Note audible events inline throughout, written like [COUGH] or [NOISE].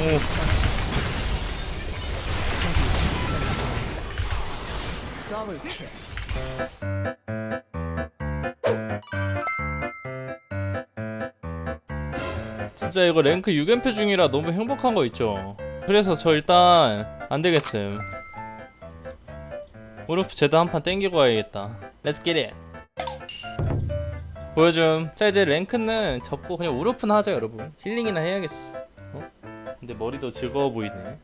오. 진짜 이거 랭크 6연패 중이라 너무 행복한 거 있죠. 그래서 저 일단 안 되겠음. 우르프 제도 한판 땡기고 와야겠다. Let's get it. 보여줌. 자 이제 랭크는 접고 그냥 우르프나 하자 여러분. 힐링이나 해야겠어. 어? 근데 머리도 즐거워 보이네.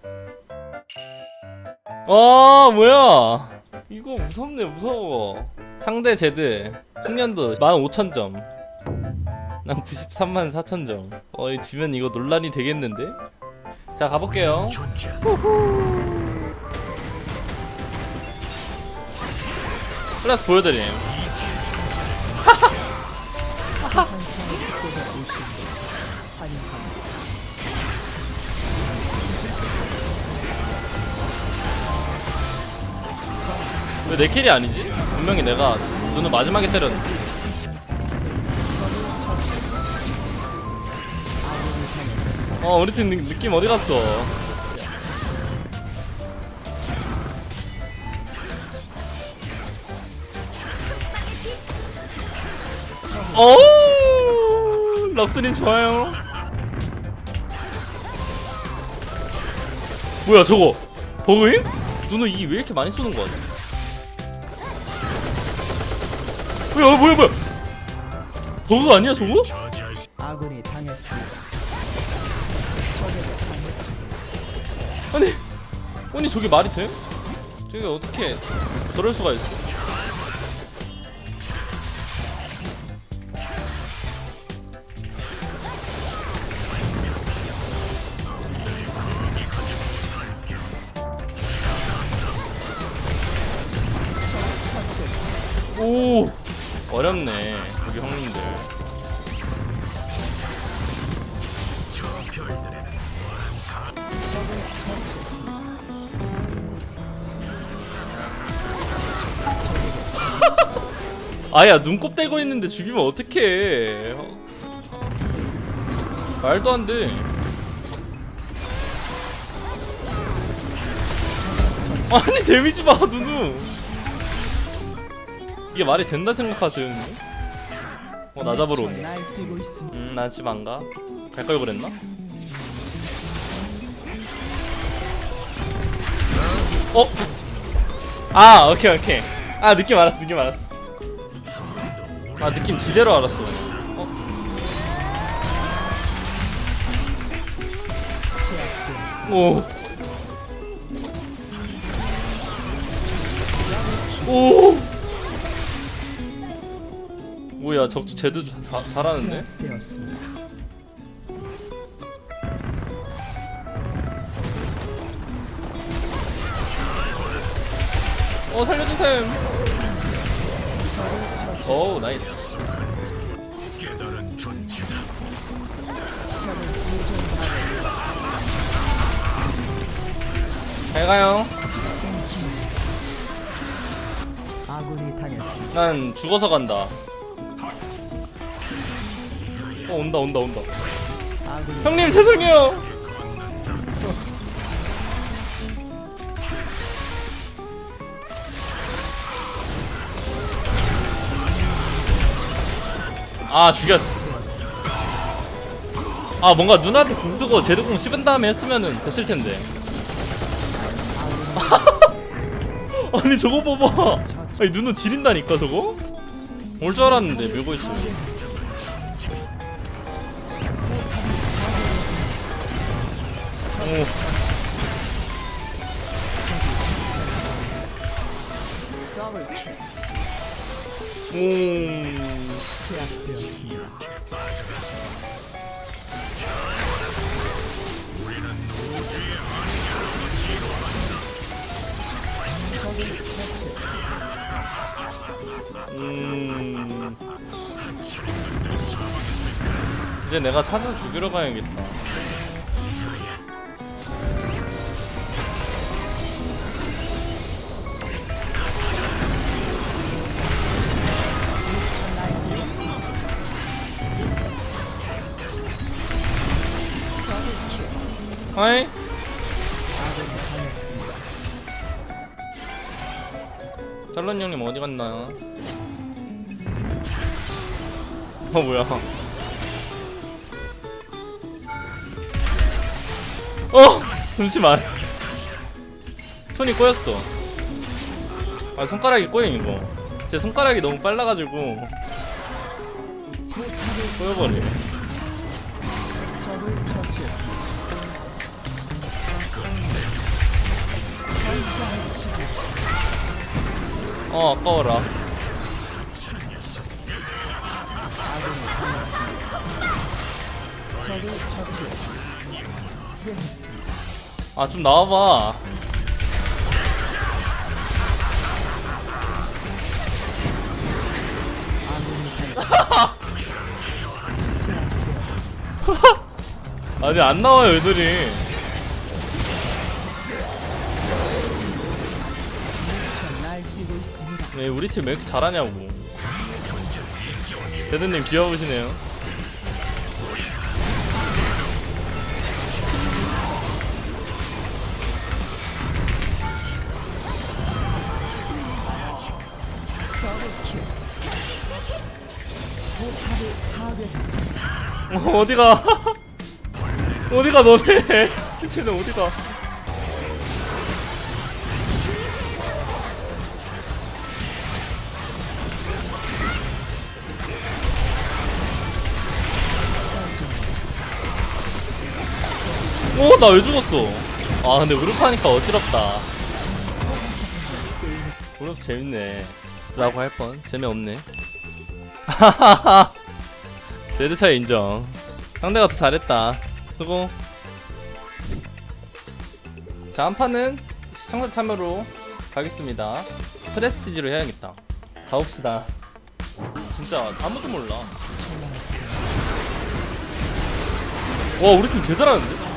아 뭐야? 이거 무섭네 무서워. 상대 제드 10년도 15,000점. 난 93만 4천 점. 어, 이 지면 이거 논란이 되겠는데? 자, 가볼게요. 플러스 보여드림. [LAUGHS] [LAUGHS] 왜 내 킬이 아니지? 분명히 내가 눈을 마지막에 때렸는데. 어 우리 팀 느- 느낌 어디 갔어? 오 럭스님 좋아요. 뭐야 저거 버그임? 누누 이왜 이렇게 많이 쏘는 거야? 뭐야 뭐야 뭐야? 버그 아니야 저거? 아군이 당했습니다. 아니 아니 저게 말이 돼? 저게 어떻게 저럴 수가 있어? 어렵네 우리 형님들. [LAUGHS] 아야 눈곱 떼고 있는데 죽이면 어떡해. 어? 말도 안돼. 아니 데미지 봐 누누 이게 말이 된다 생각하세요 형님? 어나 잡으러 오네. 음, 나집안 가. 갈 걸 그랬나? 어? 아, 오케이, 오케이. 아, 느낌 알았어, 느낌 알았어. 아, 느낌 지대로 알았어. 어? 오. 오. 뭐야, 적주 제도 자, 잘하는데? 되었습니다. 어 살려주셈 오 나이스 잘 가요 아군이 당했습니다. 난 죽어서 간다 어 온다 온다 온다. 형님 죄송해요. 아 죽였어. 아 뭔가 누나한테 궁 쓰고 제드궁 씹은 다음에 했으면은 됐을 텐데. [LAUGHS] 아니 저거 봐봐. 아니 누누 지린다니까 저거 올 줄 알았는데 밀고 있어 오. 오. 음. 이제 내가 찾아 죽이러 가야겠다. 아이 형님 어디 갔나요? 어 뭐야? 어 잠시만. 손이 꼬였어. 아 손가락이 꼬임 이거. 제 손가락이 너무 빨라가지고 꼬여버려. 어 아까워라. 아 좀 나와봐. 아니 [LAUGHS] 안 나와요 애들이. 네 우리 팀 왜 이렇게 잘하냐고. 대드님 귀여우시네요. 어, [LAUGHS] 어디가? [LAUGHS] 어디가 너네? [LAUGHS] 쟤는 어디가? 오, 나 왜 죽었어? 아, 근데 우르파니까 어지럽다. 우르프 재밌네. 라고 할 뻔. 재미없네. 하하하. [LAUGHS] 제드 차이 인정. 상대가 더 잘했다. 수고. 자, 한 판은 시청자 참여로 가겠습니다. 프레스티지로 해야겠다. 가봅시다. 진짜 아무도 몰라. 와, 우리 팀 개 잘하는데?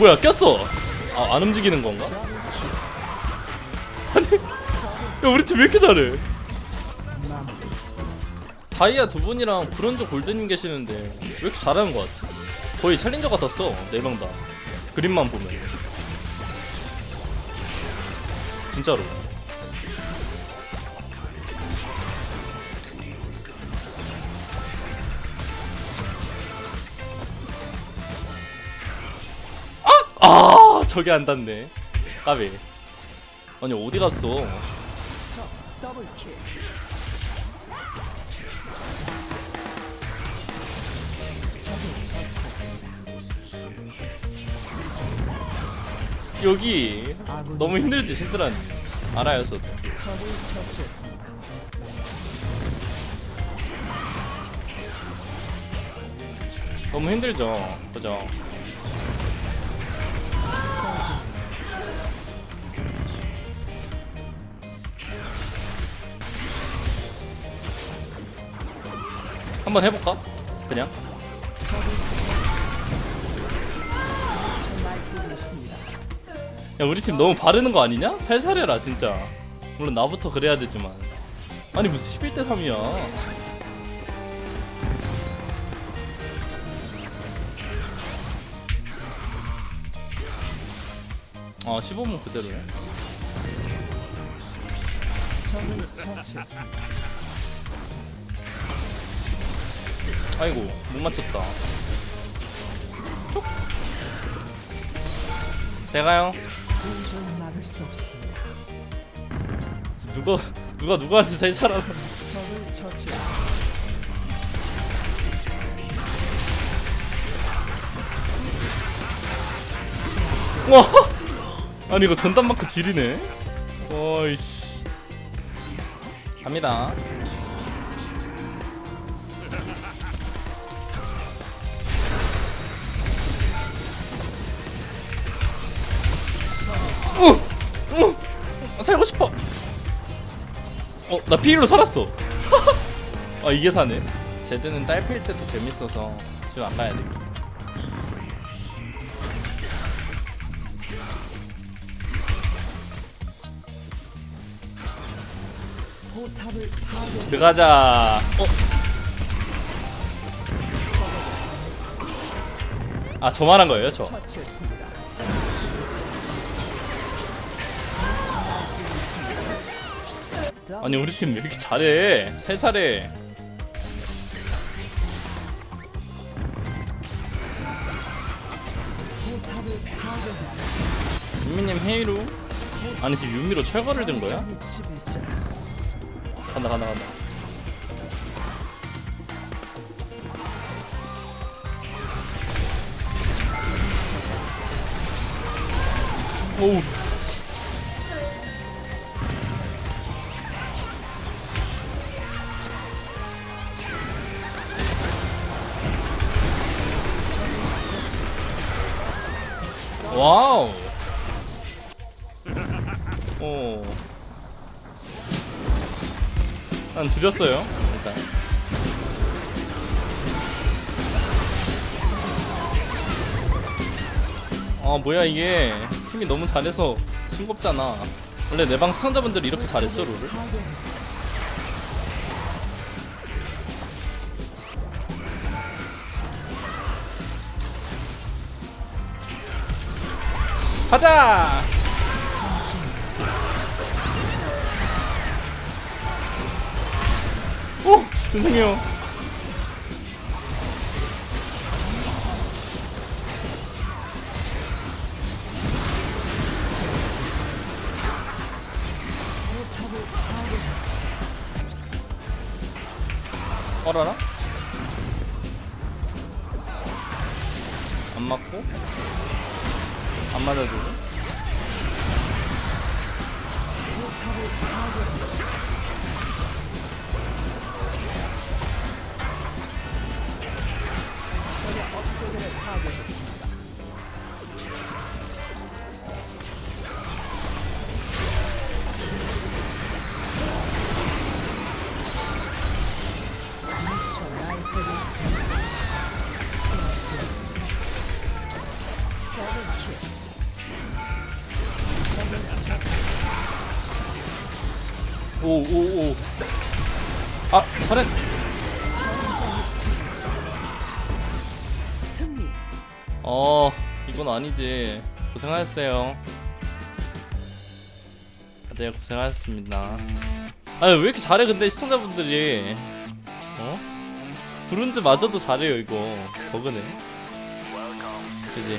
뭐야, 꼈어! 아, 안 움직이는 건가? 아니, 야, 우리 팀 왜 이렇게 잘해? 다이아 두 분이랑 브론즈 골드님 계시는데 왜 이렇게 잘하는 것 같지? 거의 챌린저 같았어 네 명 다 그림만 보면 진짜로 저게 안 닿네. 까비. 아니 어디 갔어. 여기 너무 힘들지 신드란 알아요 저도. 너무 힘들죠? 그죠 한번 해볼까? 그냥. 야 우리 팀 너무 바르는 거 아니냐? 살살 해라 진짜 물론 나부터 그래야 되지만 아니 무슨 11대 3이야 아 15분 그대로네 아이고 못 맞췄다 촉. 내가요. 누가 누가 누구한테 적을 처치했습니다. 와 아니 이거 전담 마크 지리네 어이씨 갑니다 우! 우! 살고 싶어 어 나 피일로 살았어 [LAUGHS] 아 이게 사네 제드는 딸필 때도 재밌어서 지금 안 가야 돼. 들어가자. 어? 아 저만 한 거예요 저 처치했습니다. 아니 우리 팀 왜 이렇게 잘해? 세 살에. 윤미님 헤이루? 아니 지금 윤미로 철거를 든 거야? 간다 간다 간다. 오우 난 드렸어요. 일단. 아 뭐야 이게. 팀이 너무 잘해서 싱겁잖아. 원래 내 방 시청자분들이 이렇게 잘했어 롤을. 가자 오 죄송해요. 어라라? 안 맞고? 안 맞아주고 업적을 파괴했습니다. 오오오 어 이건 아니지. 고생하셨어요. 다들 고생하셨습니다. 아유 왜 이렇게 잘해 근데 시청자분들이? 어? 브론즈 마저도 잘해요 이거. 버그네. 그지